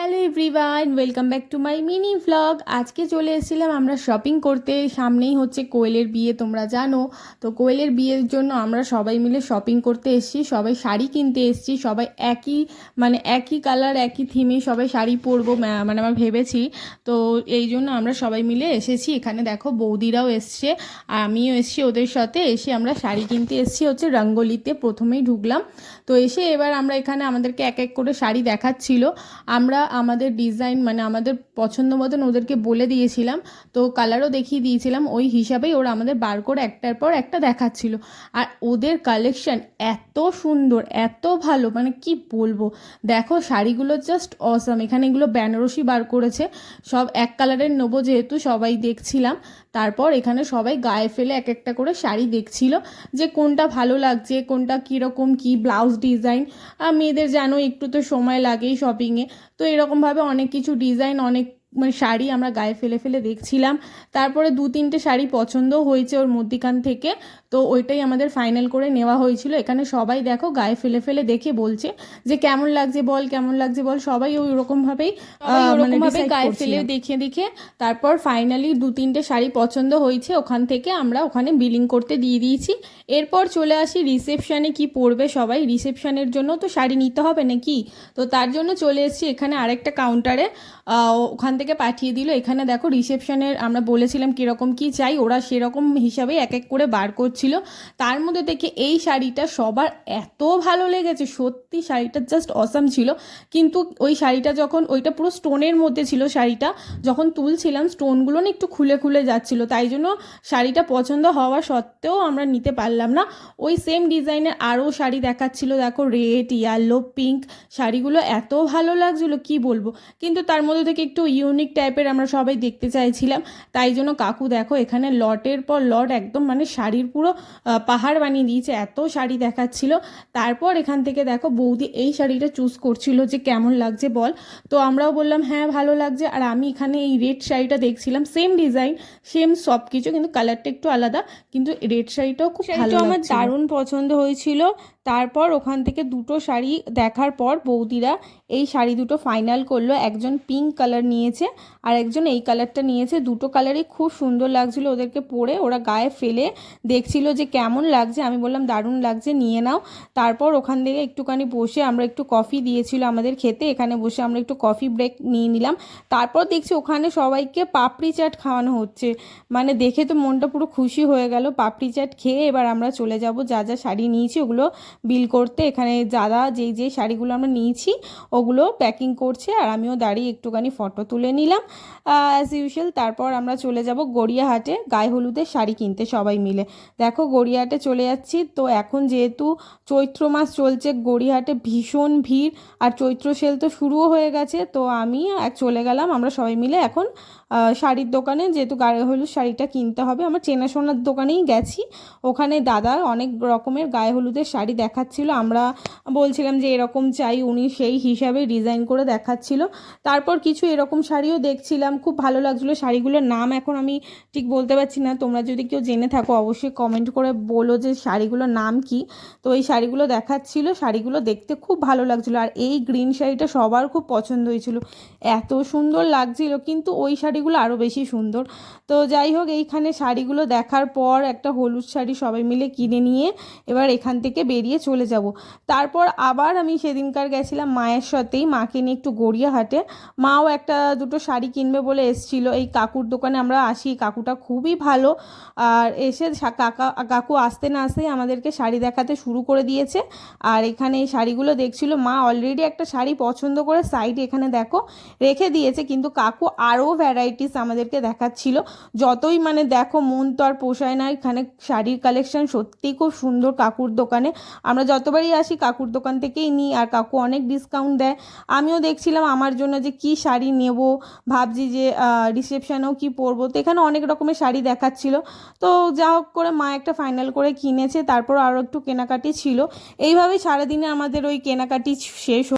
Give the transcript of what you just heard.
Hello everyone, welcome back to my mini vlog আজকে চলে এসেছিলাম আমরা শপিং করতে। সামনেই হচ্ছে কোয়েলের বিয়ে, তোমরা জানো। তো কোয়েলের বিয়ের জন্য আমরা সবাই মিলে শপিং করতে এসেছি। সবাই শাড়ি কিনতে এসেছি। সবাই একই মানে একই কালার একই থিমে সবাই শাড়ি পরবো মানে আমরা ভেবেছি। তো এই জন্য আমরা সবাই মিলে এসেছি। এখানে দেখো বৌদিরাও এসছে আর আমিও এসেছি ওদের সাথে। এসে আমরা শাড়ি কিনতে এসেছি হচ্ছে রঙ্গোলিতে। প্রথমেই ঢুকলাম। তো এসে এবার আমরা এখানে আমাদেরকে এক এক করে শাড়ি দেখাচ্ছিল। আমরা আমাদের ডিজাইন মানে আমাদের পছন্দ মতন ওদেরকে বলে দিয়েছিলাম। তো কালারও দেখিয়ে দিয়েছিলাম, ওই হিসাবেই ওরা আমাদের বার করে একটার পর একটা দেখাচ্ছিল। আর ওদের কালেকশন এত সুন্দর, এত ভালো মানে কি বলব? দেখো, শাড়িগুলো জাস্ট অসাম এখানে এগুলো বেনারসি বার করেছে। সব এক কালারের নেব যেহেতু সবাই দেখছিলাম। তারপর এখানে সবাই গায়ে ফেলে এক একটা করে শাড়ি দেখছিল যে কোনটা ভালো লাগছে, কোনটা কীরকম, কী ব্লাউজ ডিজাইন আর মেয়েদের জানো একটু তো সময় লাগেই শপিংয়ে তো এরকমভাবে অনেক কিছু ডিজাইন অনেক মানে শাড়ি আমরা গায়ে ফেলে ফেলে দেখছিলাম। তারপরে দু তিনটে শাড়ি পছন্দও হয়েছে ওর মধ্যিখান থেকে। তো ওইটাই আমাদের ফাইনাল করে নেওয়া হয়েছিল। এখানে সবাই দেখো গায়ে ফেলে ফেলে দেখে বলছে যে কেমন লাগছে বল কেমন লাগছে বল সবাই ওই ওরকমভাবেই মানে ওরকমভাবে গায়ে ফেলে দেখে দেখে তারপর ফাইনালি দু তিনটে শাড়ি পছন্দ হয়েছে ওখান থেকে আমরা ওখানে বিলিং করতে দিয়ে দিয়েছি। এরপর চলে আসি রিসেপশানে কি পরবে সবাই। রিসেপশনের জন্য তো শাড়ি নিতে হবে নাকি? তো তার জন্য চলে এসেছি এখানে আরেকটা কাউন্টারে ওখান থেকে পাঠিয়ে দিল। এখানে দেখো রিসেপশনের আমরা বলেছিলাম কীরকম কি চাই ওরা সেরকম হিসাবে এক এক করে বার করছিল তার মধ্যে থেকে এই শাড়িটা সবার এত ভালো লেগেছে, সত্যি শাড়িটা জাস্ট অসাম ছিল। কিন্তু ওই শাড়িটা যখন, ওইটা পুরো স্টোনের মধ্যে ছিল শাড়িটা, যখন তুলছিলাম, স্টোনগুলো না একটু খুলে খুলে যাচ্ছিল। তাই জন্য শাড়িটা পছন্দ হওয়া সত্ত্বেও আমরা নিতে পারলাম না। ওই সেম ডিজাইনের আরও শাড়ি দেখাচ্ছিল, দেখো রেড ইয়েলো পিঙ্ক শাড়িগুলো এত ভালো লাগছিল, কি বলব? কিন্তু তার মধ্যে থেকে একটু ইউনিক টাইপের আমরা সবাই দেখতে চাইছিলাম। তাই জন্য কাকু, দেখো এখানে লটের পর লট একদম মানে শাড়ির পুরো আহ, পাহাড় বানিয়ে দিয়েছে এত শাড়ি দেখাচ্ছিল। তারপর এখান থেকে দেখো বৌদি এই শাড়িটা চুজ করছিল যে কেমন লাগছে বল। তো আমরাও বললাম হ্যাঁ ভালো লাগছে। আর আমি এখানে এই রেড শাড়িটা দেখছিলাম সেম ডিজাইন সেম সব কিছু কিন্তু কালারটা একটু আলাদা কিন্তু রেড শাড়িটাও খুব ভালো আমার দারুণ পছন্দ হয়েছিল। তারপর ওখান থেকে দুটো শাড়ি দেখার পর বৌদিরা এই শাড়ি দুটো ফাইনাল করল। একজন পিঙ্ক কালার নিয়েছে আর একজন এই কালারটা নিয়েছে। দুটো কালারই খুব সুন্দর লাগছিল ওদেরকে পরে। ওরা গায়ে ফেলে দেখছিল যে কেমন লাগছে, আমি বললাম দারুণ লাগছে, নিয়ে নাও। তারপর ওখান থেকে একটুখানি বসে আমরা একটু কফি দিয়েছিল আমাদের খেতে, এখানে বসে আমরা একটু কফি ব্রেক নিয়ে নিলাম। তারপর দেখছি ওখানে সবাইকে পাপড়ি চাট খাওয়ানো হচ্ছে। মানে দেখে তো মনটা পুরো খুশি হয়ে গেল, পাপড়ি চাট খেয়ে এবার আমরা চলে যাব, যা যা শাড়ি নিয়েছি ওগুলো বিল করতে। এখানে দাদা যেই যেই শাড়িগুলো আমরা নিয়েছি, ওগুলো প্যাকিং করছে আর আমিও দাঁড়িয়ে একটুখানি ফটো তুলে নিলাম। অ্যাজ ইউজুয়াল তারপর আমরা চলে যাব গড়িয়াহাটে গায়ে হলুদের শাড়ি কিনতে সবাই মিলে। দেখো গড়িয়াহাটে চলে যাচ্ছি। তো এখন যেহেতু চৈত্র মাস চলছে, গড়িয়াহাটে ভীষণ ভিড় আর চৈত্র সেল তো শুরুও হয়ে গেছে, তো আমি এক চলে গেলাম। আমরা সবাই মিলে এখন শাড়ির দোকানে যেহেতু গায়ে হলুদ শাড়িটা কিনতে হবে, আমার চেনাশোনার দোকানেই গেছি। ওখানে দাদা অনেক রকমের গায়ে হলুদের শাড়ি দেখাচ্ছিল। আমরা বলছিলাম যে এরকম চাই, উনি সেই হিসাবে ডিজাইন করে দেখাচ্ছিল। তারপর কিছু এরকম শাড়িও দেখছিলাম, খুব ভালো লাগছিল। শাড়িগুলোর নাম এখন আমি ঠিক বলতে পারছি না। তোমরা যদি কেউ জেনে থাকো, অবশ্যই কমেন্ট করে বলো যে শাড়িগুলোর নাম কি। তো এই শাড়িগুলো দেখাচ্ছিল, শাড়িগুলো দেখতে খুব ভালো লাগছিল আর এই গ্রিন শাড়িটা সবার খুব পছন্দ হয়েছিল। এত সুন্দর লাগছিল কিন্তু ওই শাড়িগুলো আরও বেশি সুন্দর। তো যাই হোক, এইখানে শাড়িগুলো দেখার পর একটা হলুদ শাড়ি সবাই মিলে কিনে নিয়ে এবার এখান থেকে বেরিয়ে চলে যাব। তারপর আবার আমি সেদিনকার গেছিলাম মায়ের সাথেই, মাকে নিয়ে একটু গড়িয়াহাটে। মাও একটা দুটো শাড়ি কিনবে বলে এসছিল। এই কাকুর দোকানে আমরা আসি, কাকুটা খুবই ভালো। আর এসে সা- কাকা, কাকু আসতে না আসতেই আমাদেরকে শাড়ি দেখাতে শুরু করে দিয়েছে। আর এখানে এই শাড়িগুলো দেখছিল, মা অলরেডি একটা শাড়ি পছন্দ করে সাইডে এখানে দেখো, রেখে দিয়েছে। কিন্তু কাকু আরও ভ্যারাইটিস আমাদেরকে দেখাচ্ছিল। যতই মানে দেখো, মন তো আর পোষায় না, এখানে শাড়ির কালেকশন সত্যিই খুব সুন্দর কাকুর দোকানে। আমরা যতবারই আসি, কাকুর দোকান থেকেই নিই আর কাকু অনেক ডিসকাউন্ট দেয়। আমিও দেখছিলাম আমার জন্য যে কি শাড়ি নেব, ভাবছি যে রিসেপশানেও কি পরবো। তো এখানে অনেক রকমের শাড়ি দেখাচ্ছিল। তো যা হোক করে মা একটা ফাইনাল করে কিনেছে তারপর আরও একটু কেনাকাটি ছিল। এইভাবেই সারাদিনে আমাদের ওই কেনাকাটি শেষ